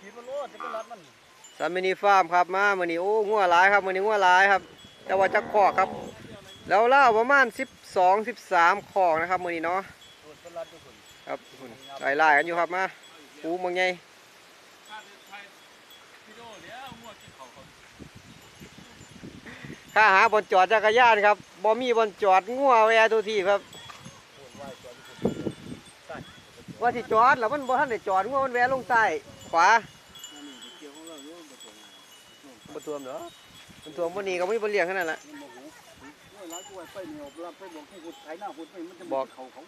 ขีดมันโลดจะเป็นรัดมันสามมินีฟาร์มครับมามือนี้โอ้งัวหลายครับมือนี้งัวหลายครับ แต่ว่าจักคอกครับ แล้วเล่าประมาณ12 13คอกนะครับมือนี้เนาะครับพุ่ไล่กันอยู่ครับมาปูมึงไงข้าหาบนจอดจักรยานครับบ่มีบนจอดงัวแวทุกทีครับว่าที่จอดแล้วมันบ่ทันได้จอดงัวมันแวลงใต้ ขวาอันนี้เกี่ยวของเราโยมบ่ตรงบ่ท่วมเนาะมันท่วมบ่นี่ก็มีบ่เลี้ยงขนาดนั้นละมันบ่หูโอ้ยร้านกล้วยไปเหนียวรับไปบอกให้คนไถหน้าคนไปมันจะบอกเขาเขา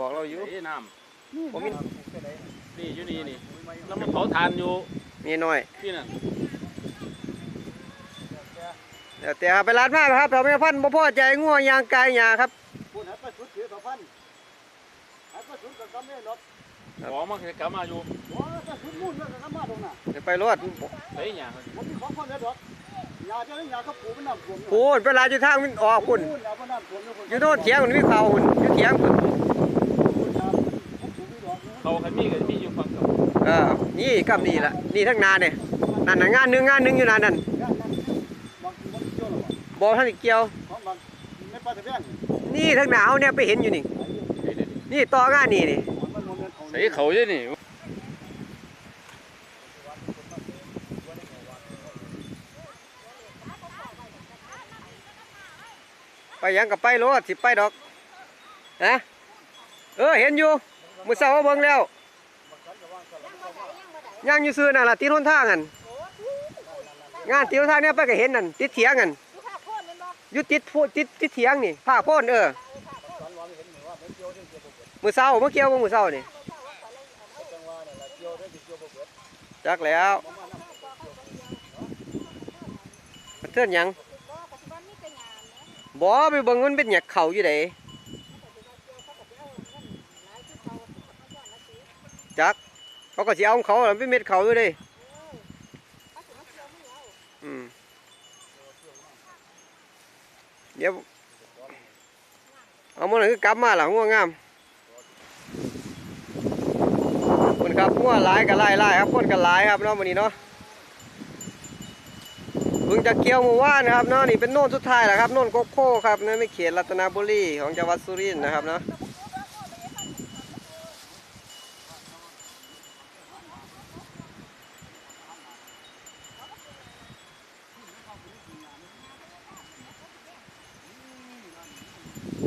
บอกเราอยู่เอ้น้นี่ผมมีไปไหนำนี่อยู่นี่นี่แล้วมันเผาทานอยู่มีน้อยที่นั่นเดี๋ยวแต่ไปร้านมาครับเราไม่พันบ่พอใจงัวยางกายหยาครับพูดหาปลาชุดถือสองพันหาปลาชุดกับกำเนิดเนาะของมันกลับมาอยู่โอ้ปลาชุดมุ่นแล้วกับกำมาตรงน่ะเดี๋ยวไปรถไอ้หยังมันมีของคนเดียวดอกยาจะได้ยาก็ปูมันน้ำท่วมพูนไปร้านอยู่ทางมันออกคุณยามันน้ำท่วมอยู่โน่นเถียงมันมีเขาคุณอยู่เถียงคุณเขาใครมีก็มีอยู่ฝั่งกับเออนี่กับนี่ละนี่ทั้งนาเนี่ยนั่นน่ะงานหนึงงานหนึงอยู่นั่นนั่นบ่ท่านได้เกี่ยวนี่ทั้งหนาวเนี่ยไปเห็นอยู่นี่ นี่ต่องานนี่นี่ใส่เขาอยู่นี่ไปยังกับไปรถสิไปดอกนะเออเห็นอยู่มือเช้าเบิ่งแล้วย่างอยู่ซื่อนั่นล่ะติดหนทางนั่นงานติดหนทางเนี่ยไปก็เห็นนั่นติดเถียงนั่นยู่ติดพูติดติดเถียงนี่ผ้าโพ่นเออมือเช้าเมื่อเกี่ยวบ่มื้อเช้านี่ จักแล้วมันเทื่อนหยังบ่ไปเบิ่งมันเป็นหยักเขาอยู่ไดจักเขาก็สิเอาของเขาแล้วเป็นเม็ดเขาอยู่เด้อืมเดี๋ยวเอามันคือกลับมาหลังง่วงงามคนครับ ง่วงหลายก็หลายหลายครับคนก็หลายครับเนาะวันนี้เนาะเพิ่งจะเกี่ยวเมื่อวานนะครับเนาะนี่เป็นโน่นสุดท้ายแล้วครับโน่นโกโก้ครับในไม่เขตรัตนบุรีของจังหวัดสุรินทร์นะครับเนาะ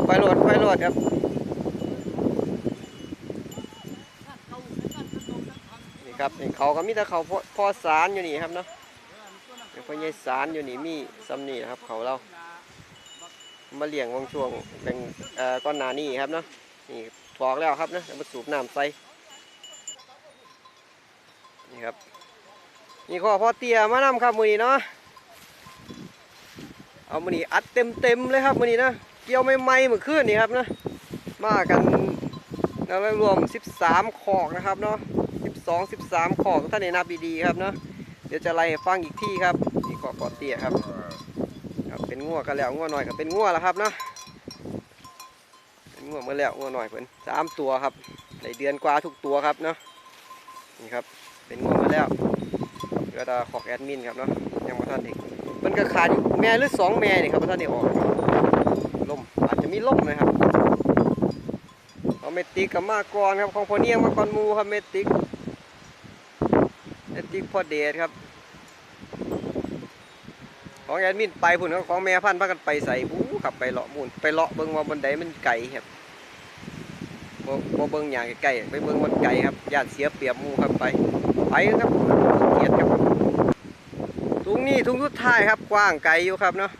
ไฟโหลดไฟโหลดครับ ครับเขาก็มีแต่เขาพอพอสารอยู่นี่ครับเนาะเดี๋ยวพอใหญ่สารอยู่นี่มีซ้ำนี่นะครับ เขาเรา มาเลี้ยงวงช่วงแบ่งเอ่อก้อนหนานี่ครับเนาะนี่ถอกแล้วครับเนาะมาสูบน้ำใส่นี่ครับนี่ข้อพ่อเตียมานำครับมือนี้เนาะเอามือนี้อัดเต็มเต็มเลยครับมือนี้นะเกี่ยวไม่ไม่ๆเมื่อคืนนี่ครับนะมากันแล้วรวม 13 ขอกนะครับเนาะ 12 13ขอกท่านในนับดีๆครับเนาะเดี๋ยวจะไล่ฟังอีกที่ครับนี่ขอกอเตี้ยครับครับ เป็นงัวกันแล้วงัวหน่อยก็เป็นงัวแล้วครับเนาะเป็นงัวเมื่อแล้วงัวหน่อยเพิ่นสามตัวครับในเดือนกว่าทุกตัวครับเนาะนี่ครับเป็นงัวมาแล้วเหลือแต่ขอกแอดมินครับเนาะยังมาท่านอีกมันก็ขาดแม่หรือสองแม่นี่ครับท่านได้ออกลมอาจจะมีลมนะครับเอาเมติกกับมาก่อนครับของพอเนียงมาก่อนมูครับเมติก ติกพอเดทครับ ของแอดมินไปพุ่นของแม่พันธุ์พากันไปใส่บู๊ขับไปเลาะมูนไปเลาะเบิ่งว่าบันไดมันไก่ครับบ่บ่เบิ่งอย่างไกลๆไปเบิ่งมันไก่ครับย่านเสียเปรียบหมูครับไปไปครับเกียดครับทุงนี้ทุงสุดท้ายครับกว้างไกลอยู่ครับเนาะ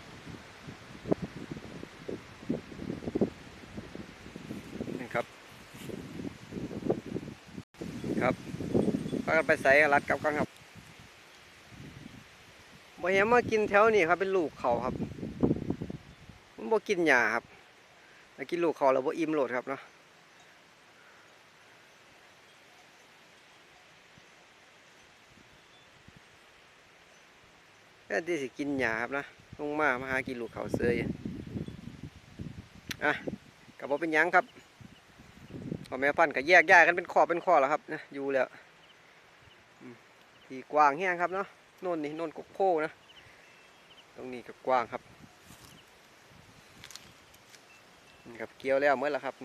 นี่ครับครับ พากันไปใส่รัดกับกันครับบ่เห็นมากินแถวนี้ครับเป็นลูกเขาครับมันบ่กินหญ้าครับมากินลูกเขาแล้วบ่อิ่มโหลดครับเนาะแค่ที่สิกินหญ้าครับนะลงมามาหากินลูกเขาเสยอะกับบ่เป็นยังครับพ่อแม่พันธุ์ก็แยกย้ายกันเป็นข้อเป็นข้อแล้วครับนะอยู่แล้ว ที่กว้างแห้งครับเนาะโน่นนี่โน่นโกโก้นะ ตรงนี้ก็กว้างครับนี่ครับเกี่ยวแล้วเมื่อละครับ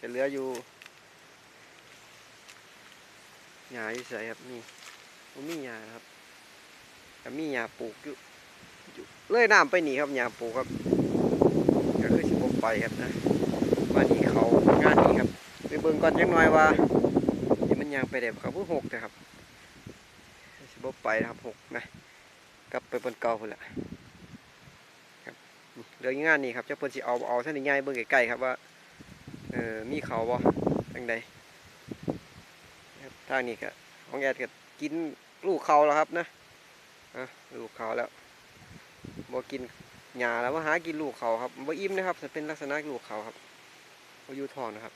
จะเหลืออยู่หญ้าที่ใส่ครับนี่บ่มีหญ้าครับก็มีหญ้าปลูกอยู่อยู่เลยน้ำไปหนีครับหญ้าปลูกครับก็คือสิบไปครับนะมานี่เขางานนี้ครับไปเบิ่งก่อนจังหน่อยว่านี่มันยางไปได้บ่ครับเพิ่งหกนะครับ บไปนะครับหกนะกลับไปบนเก่าพุ่นแหละครับเรื่องงานนี้ครับเจ้าเพิ่นสิเอาเอาท่านง่ายเบิ่งใกล้ๆครับว่าเออมีเขาบ่ทางใดทางนี้ก็ของแอดก็กินลูกเขาแล้วครับนะอะลูกเขาแล้วบ่กินหญ้าแล้วมาหากินลูกเขาครับบ่อิ่มนะครับจะเป็นลักษณะลูกเขาครับบ่อยู่ท้องนะครับ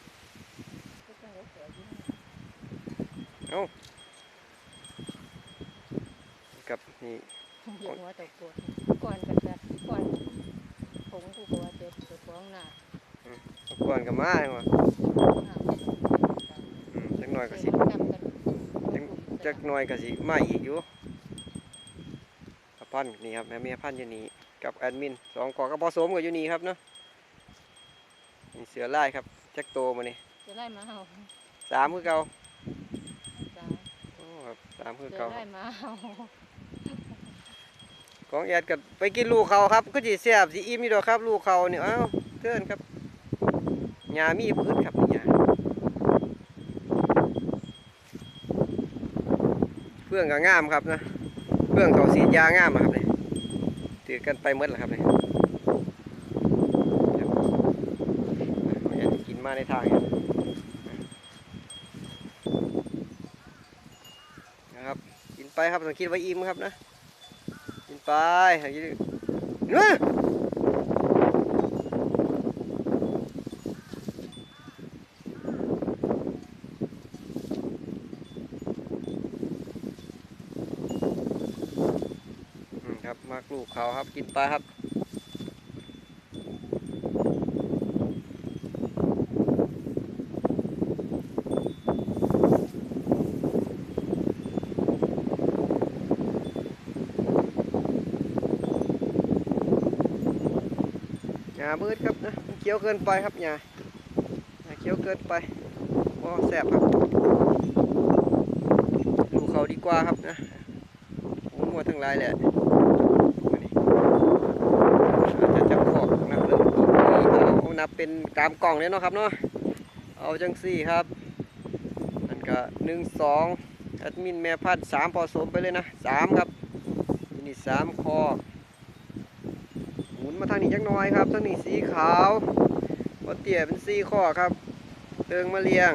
โอ้ กับนี่เหยียบหัวตกปวดก่อนกันจะก่อนผมกูก็ว่าเจ็บปวดท้องหน้าก่อนกับมาจังว่าหน้าอืมจักหน่อยก็สิเสียงนำกันจักจักหน่อยก็สิมาอีกอยู่กับพันนี่ครับแม่เมียพันอยู่นี่กับแอดมินสองกอกับผสมก็อยู่นี่ครับเนาะนี่เสือลายครับจักโตมานี่จะไล่มาเห่าสามคือเก่าจ้าโอ้ครับสามคือจะเก่าไล่มาเห่า ของแอดก็ไปกินลูกเขาครับ ก็สิแซ่บสิอิ่มอยู่ดอกครับ ลูกเขาเนี่เอ้าเทินครับหญ้ามีพืชครับนี่หญ้าเพื่องก็งามครับนะเพื่องเขาสียางามอะครับเนี่ยถือกันไปหมดแล้วครับเนี่ยครับเอาอย่ากินมาในทางนะครับ กินไปครับต้องคิดไว้อิ่มครับนะ ไปอย่ากินเนื้นครับมากลูกเขาครับกินไปครับ หญ้ามืดครับนะเคี้ยวเกินไปครับหญ้าหญ้าเคี้ยวเกินไปก็แสบครับ ดูเขาดีกว่าครับนะหมูหัวทั้งหลายแหละนี้อาจจะจับขอบนับเริ่มต้นนี้เอานับเป็นตามกล่องเลยเนาะครับเนาะเอาจังสี่ครับนั่นก็หนึ่งสองแอดมินแม่พัดสามผสมไปเลยนะสามครับนี่สามคอ มาทางนี้จักน่อยครับทางนี้สีขาวบอเตี่ยเป็นสีข้อครับเดิงมาเลี้ยง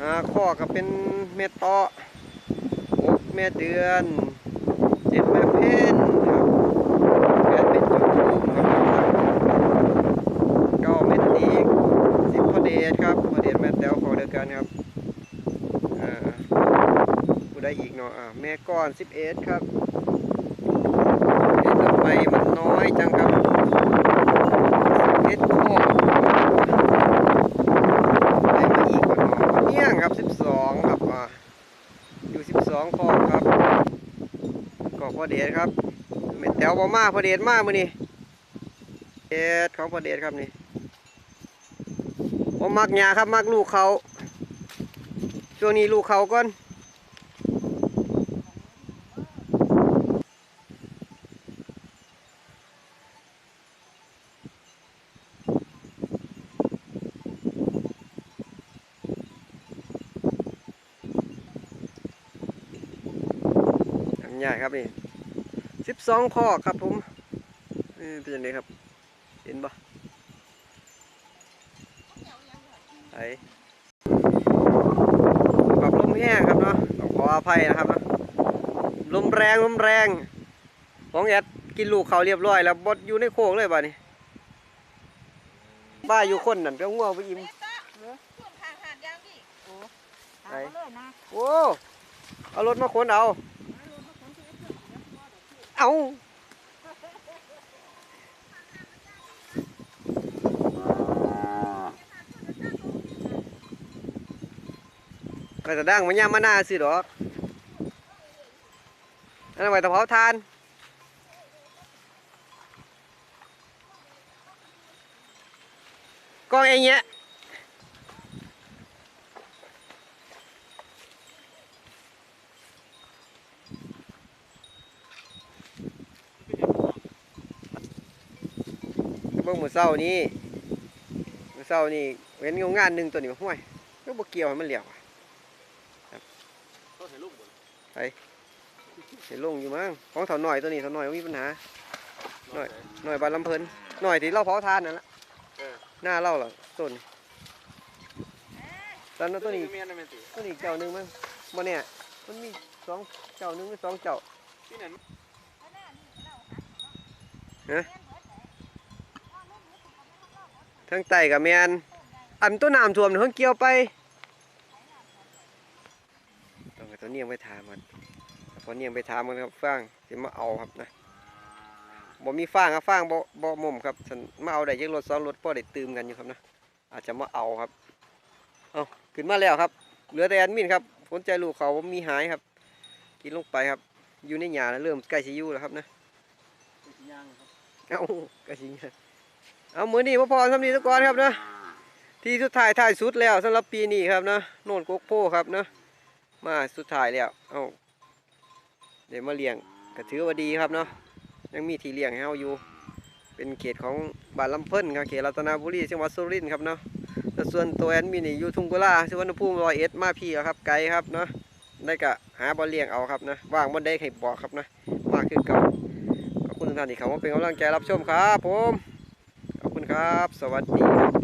หาข้อก็เป็นเม็ดเตาหกแม่เดือนเจ็ดแม่เพ้นครับแปดเป็นจุดลูกครับเก้าเม็ดอีกสิบพอเดชครับพอเดชแม่แต้วขอเดียวกันครับอ่าผู้ได้อีกเนาะอ่าแม่ก้อนสิบเอ็ดครับ เอ๊ะทำไมมันน้อยจังครับเอ็ดข้อได้มาอีกก่อนเนาะเนี่ยงครับ12ครับอ่าอยู่12ข้อครับก็พ อเดชครับเม็ดแถวบ่มาพอเดชมากมือนี้เอ็ดของพอเดชครับนี่ผมมักหญ้าครับมักลูกเขาช่วงนี้ลูกเขาก่อนทำยาครับนี่ สิบสองข้อครับผมเอ้ยเป็นยังไงครับ เห็นปะไอ้กับลมแห้งครับเนาะต้องขออภัยนะครับเนาะลมแรงลมแรงของแอดกินลูกเขาเรียบร้อย แล้วบดอยู่ในโคกเลยบ้านี่บ้าอยู่คนนั่นก็ง่วงไปอิ่มส่วนทางหาดยางดิโอ้ไหนเอาเลยนะโอ้ เอารถมาขนเอา เอาก็จะดังมันยามาหน้าสิดอกนนั้นไว้ตะเผาทานกองเองเนี้ย มื้อเช้านี้มื้อเช้านี้เห็นงานหนึงตัวนี้ห้วยก็บ่เกี่ยวให้มันเหลียวอะเขาให้ลูกบ่เห็นลงอยู่มั้งของเถาหน่อยตัวนี้เถาหน่อยบ่มีปัญหาหน่อยหน่อยบานลำเพิ่นหน่อยที่เราเผาทานนั่นละหน้าเราล่ะต้นตอนนั้นตัตัววนี้นี้เมียนแม่นติตัวนี้เจ้าหนึงมั้งบ่เนี่ยมันมีสองเจ้าหนึงหรือสองเจ้าที่นั่น ทั้งไตกับแมนอันต้นน้ำท่วมนี่เพิ่งเกี่ยวไปต้องให้ตัวเนียงไปถามมันพอเนียงไปถามมันครับฟางสิมาเอาครับนะบ่มีฟางครับฟางบ่บ่มุมครับฉันมาเอาได้จักรถสองรถพอได้ตื่มกันอยู่ครับนะอาจจะมาเอาครับเอาขึ้นมาแล้วครับ เหลือแต่แอดมินครับสนใจลูกเขามีหายครับ กินลงไปครับ อยู่ในหยาแล้วเริ่มใกล้สิอยู่แล้วครับนะย่างครับเอากระชิง เอามือนี้พ่อพอสำนีทุกคนครับนะที่สุดท้ายท้ายสุดแล้วสำหรับปีนี้ครับนะโน่นโกกโพครับนะมาสุดท้ายแล้วเอาเดี๋ยวมาเลี้ยงก็ถือว่าดีครับเนาะยังมีที่เลี้ยงให้เราอยู่ เป็นเขตของบ้านลำเพิ่นครับเขตรัตนบุรีจังหวัดสุรินทร์ครับเนาะแล้วส่วนตัวแอนมีนี่อยู่ทุ่งกุลาสุวรรณภูมิรอยเอ็ดมาพี่ครับไกลครับเนาะได้ก็หาบ่อเลี้ยงเอาครับนะว่างบ่ได้ให้บอกครับนะมาคือเก่าขอบคุณทุกท่านที่เข้ามาเป็นกำลังใจรับชมครับผม คุณครับ สวัสดีครับ